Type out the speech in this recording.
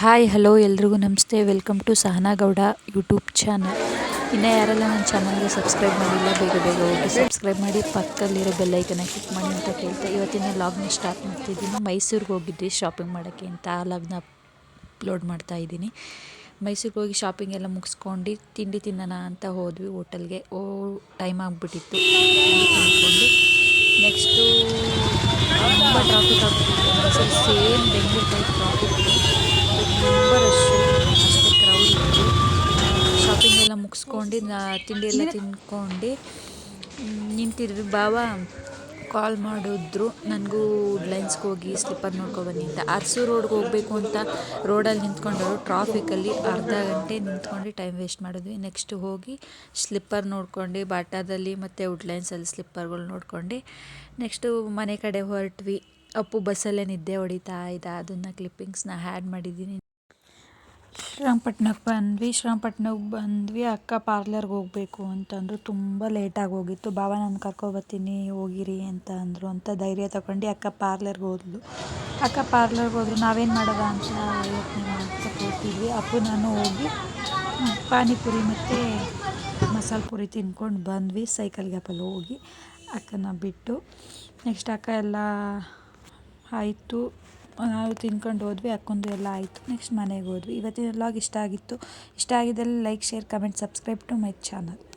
Hi, hello ಎಲ್ರಿಗೂ ನಮಸ್ತೆ. Welcome to Sahana Gowda YouTube channel. ಇನ್ನೂ ಯಾರೆಲ್ಲ ನನ್ನ ಚಾನಲ್ಗೆ ಸಬ್ಸ್ಕ್ರೈಬ್ ಮಾಡಿಲ್ಲ, ಬೇಗ ಬೇಗ ಹೋಗಿ ಸಬ್ಸ್ಕ್ರೈಬ್ ಮಾಡಿ. ಪಕ್ಕದಲ್ಲಿರೋ ಬೆಲ್ಲೈಕನ್ನ ಕ್ಲಿಕ್ ಮಾಡಿ ಅಂತ ಕೇಳ್ತಾ ಇವತ್ತಿನ ಲಾಗ್ನ ಸ್ಟಾರ್ಟ್ ಮಾಡ್ತಿದ್ದೀನಿ. ಮೈಸೂರಿಗೆ ಹೋಗಿದ್ದೆ ಶಾಪಿಂಗ್ ಮಾಡೋಕ್ಕೆ ಅಂತ ಆ ಲಾಗ್ನ ಅಪ್ಲೋಡ್ ಮಾಡ್ತಾ ಇದ್ದೀನಿ. ಮೈಸೂರಿಗೆ ಹೋಗಿ ಶಾಪಿಂಗ್ ಎಲ್ಲ ಮುಗಿಸ್ಕೊಂಡು ತಿಂಡಿ ತಿನ್ನೋಣ ಅಂತ ಹೋದ್ವಿ ಹೋಟೆಲ್ಗೆ. ಓ ಟೈಮ್ ಆಗಿಬಿಟ್ಟಿತ್ತು. ಮುಗಿಸ್ಕೊಂಡು ತಿಂಡಿ ಎಲ್ಲ ತಿನ್ಕೊಂಡು ನಿಂತಿದ್ವಿ. ಬಾವ ಕಾಲ್ ಮಾಡಿದ್ರು. ನನಗೂ ವುಡ್ಲೈನ್ಸ್ಗೆ ಹೋಗಿ ಸ್ಲಿಪ್ಪರ್ ನೋಡ್ಕೊಬನ್ನಿ ಅಂತ ಅರಸು ರೋಡ್ಗೆ ಹೋಗಬೇಕು ಅಂತ ರೋಡಲ್ಲಿ ನಿಂತ್ಕೊಂಡವರು ಟ್ರಾಫಿಕಲ್ಲಿ ಅರ್ಧ ಗಂಟೆ ನಿಂತ್ಕೊಂಡು ಟೈಮ್ ವೇಸ್ಟ್ ಮಾಡಿದ್ವಿ. ನೆಕ್ಸ್ಟ್ ಹೋಗಿ ಸ್ಲಿಪ್ಪರ್ ನೋಡ್ಕೊಂಡು ಬಾಟಾದಲ್ಲಿ ಮತ್ತು ವುಡ್ಲೈನ್ಸಲ್ಲಿ ಸ್ಲಿಪ್ಪರ್ಗಳು ನೋಡ್ಕೊಂಡು ನೆಕ್ಸ್ಟು ಮನೆ ಕಡೆ ಹೊರಟ್ವಿ. ಅಪ್ಪು ಬಸ್ಸಲ್ಲೇ ನಿದ್ದೆ ಹೊಡಿತಾ ಇದ್ದ. ಅದನ್ನು ಕ್ಲಿಪ್ಪಿಂಗ್ಸ್ನ ಹ್ಯಾಡ್ ಮಾಡಿದ್ದೀನಿ. ಶ್ರೀರಂಗಪಟ್ಟಣಕ್ಕೆ ಬಂದ್ವಿ. ಶ್ರೀರಾಮಪಟ್ಣಕ್ಕೆ ಬಂದ್ವಿ. ಅಕ್ಕ ಪಾರ್ಲರ್ಗೆ ಹೋಗಬೇಕು ಅಂತಂದರು. ತುಂಬ ಲೇಟಾಗಿ ಹೋಗಿತ್ತು. ಬಾವ, ನಾನು ಕರ್ಕೊಬರ್ತೀನಿ ಹೋಗಿರಿ ಅಂತ ಅಂದರು. ಅಂತ ಧೈರ್ಯ ತಗೊಂಡು ಅಕ್ಕ ಪಾರ್ಲರ್ಗೆ ಹೋದ್ಲು. ಅಕ್ಕ ಪಾರ್ಲರ್ಗೆ ಹೋದ್ರು. ನಾವೇನು ಮಾಡೋದ? ಅಂತ ಯೋಚನೆ ಮಾಡ್ತಾ ಕೂತಿದ್ವಿ. ಅಪ್ಪು, ನಾನು ಹೋಗಿ ಪಾನಿಪುರಿ ಮತ್ತು ಮಸಾಲೆ ಪುರಿ ತಿನ್ಕೊಂಡು ಬಂದ್ವಿ. ಸೈಕಲ್ ಗ್ಯಾಪಲ್ಲಿ ಹೋಗಿ ಅಕ್ಕನ ಬಿಟ್ಟು. ನೆಕ್ಸ್ಟ್ ಅಕ್ಕ ಎಲ್ಲ ಆಯಿತು. ನಾವು ತಿನ್ಕೊಂಡು ಹೋದ್ವಿ, ಅಕ್ಕೊಂದು ಎಲ್ಲ ಆಯಿತು. ನೆಕ್ಸ್ಟ್ ಮನೆಗೆ ಹೋದ್ವಿ. ಇವತ್ತಿನ ವ್ಲಾಗ್ ಇಷ್ಟ ಆಗಿತ್ತು. ಇಷ್ಟ ಆಗಿದ್ದಲ್ಲಿ like share comment subscribe to my channel